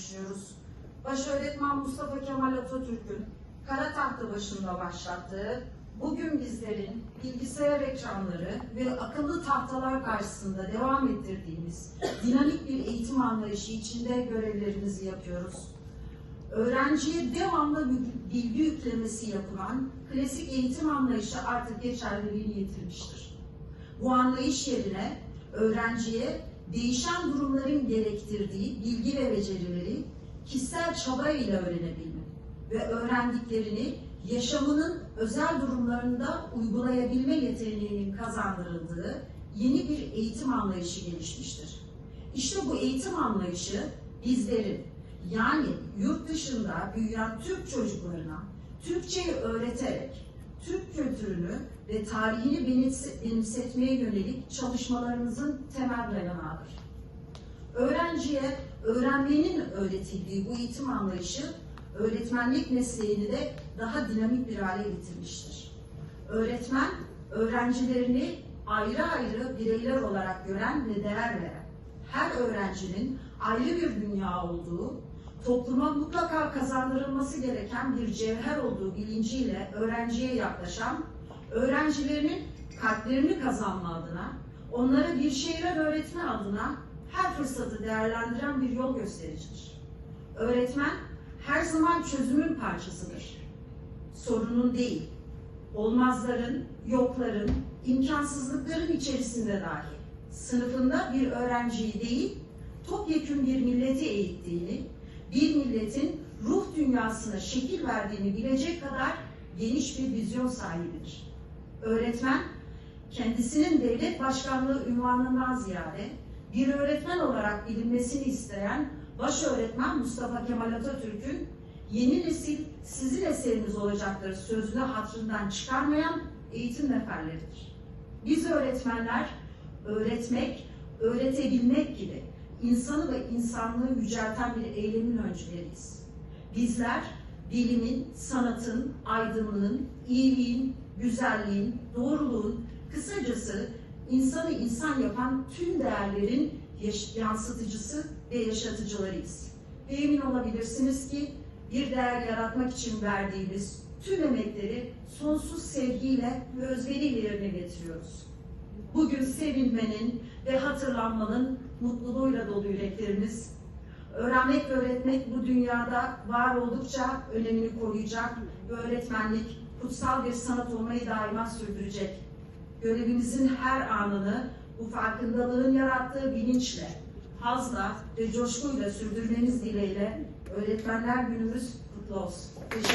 yaşıyoruz. Baş Mustafa Kemal Atatürk'ün kara tahta başında başlattığı, bugün bizlerin bilgisayar ekranları ve akıllı tahtalar karşısında devam ettirdiğimiz dinamik bir eğitim anlayışı içinde görevlerimizi yapıyoruz. Öğrenciye devamlı bilgi yüklemesi yapılan klasik eğitim anlayışı artık geçerliliğini yitirmiştir. Bu anlayış yerine öğrenciye değişen durumların gerektirdiği bilgi ve becerileri kişisel çaba ile öğrenebilme ve öğrendiklerini yaşamının özel durumlarında uygulayabilme yeteneğinin kazandırıldığı yeni bir eğitim anlayışı gelişmiştir. İşte bu eğitim anlayışı bizlerin yani yurt dışında büyüyen Türk çocuklarına Türkçeyi öğreterek Türk kültürünü ve tarihini benimsetmeye yönelik çalışmalarımızın temel dayanağıdır. Öğrenciye öğrenmenin öğretildiği bu eğitim anlayışı öğretmenlik mesleğini de daha dinamik bir hale getirmiştir. Öğretmen öğrencilerini ayrı ayrı bireyler olarak gören ve değer veren, her öğrencinin ayrı bir dünya olduğu, topluma mutlaka kazandırılması gereken bir cevher olduğu bilinciyle öğrenciye yaklaşan, öğrencilerinin kalplerini kazanma adına, onlara bir şeyler öğretme adına her fırsatı değerlendiren bir yol göstericidir. Öğretmen her zaman çözümün parçasıdır. Sorunun değil, olmazların, yokların, imkansızlıkların içerisinde dahi sınıfında bir öğrenciyi değil, topyekun bir milleti eğittiğini, bir milletin ruh dünyasına şekil verdiğini bilecek kadar geniş bir vizyon sahibidir. Öğretmen, kendisinin devlet başkanlığı ünvanından ziyade bir öğretmen olarak bilinmesini isteyen baş öğretmen Mustafa Kemal Atatürk'ün yeni nesil sizin eseriniz olacaktır sözünü hatırından çıkarmayan eğitim neferleridir. Biz öğretmenler öğretmek, öğretebilmek gibi insanı ve insanlığı yücelten bir eylemin öncüleriyiz. Bizler bilimin, sanatın, aydınlığın, iyiliğin, güzelliğin, doğruluğun, kısacası insanı insan yapan tüm değerlerin yansıtıcısı ve yaşatıcılarıyız. Ve emin olabilirsiniz ki bir değer yaratmak için verdiğimiz tüm emekleri sonsuz sevgiyle ve özveriyle yerine getiriyoruz. Bugün sevinmenin ve hatırlanmanın mutluluğuyla dolu yüreklerimiz, öğrenmek ve öğretmek bu dünyada var oldukça önemini koruyacak ve öğretmenlik kutsal bir sanat olmayı daima sürdürecek. Görevimizin her anını bu farkındalığın yarattığı bilinçle, hazla ve coşkuyla sürdürmeniz dileğiyle Öğretmenler Günümüz kutlu olsun. Teşekkür